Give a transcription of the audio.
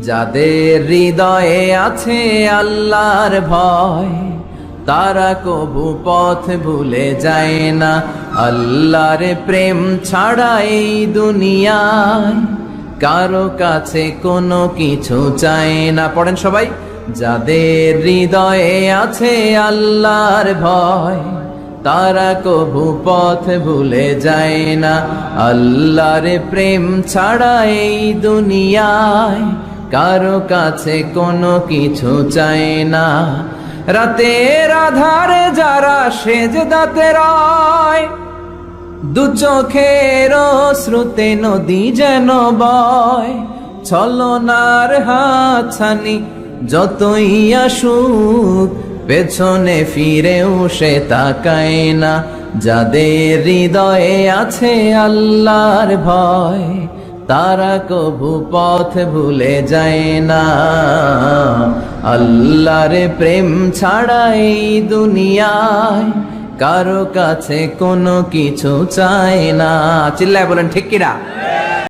যাদের হৃদয়ে আছে আল্লাহর ভয়, তারা কবু পথ ভুলে যায় না। আল্লাহর প্রেম ছাড়া এই দুনিয়ায় কারও কাছে কোনো কিছু চায় না। পড়েন সবাই, যাদের হৃদয়ে আছে আল্লাহর ভয়, তারা কবু পথ ভুলে যায় না। আল্লাহর প্রেম ছাড়া এই দুনিয়ায় কারও কাছে কোনো কিছু চায় না। রাতের আধারে যারা সেজ দাতে রয়, দু চোখের শ্রুতে নদী যেন বয়। ছলনার হাতছানি যতই আসুক, পেছনে ফিরেও সে তাকায় না। যাদের হৃদয়ে আছে আল্লাহর ভয় তারা কবু পথ ভুলে যায় না। আল্লাহর প্রেম ছাড়াই দুনিয়ায় কারও কাছে কোনো কিছু চায় না। চিল্লায় বলেন, ঠিক কিরা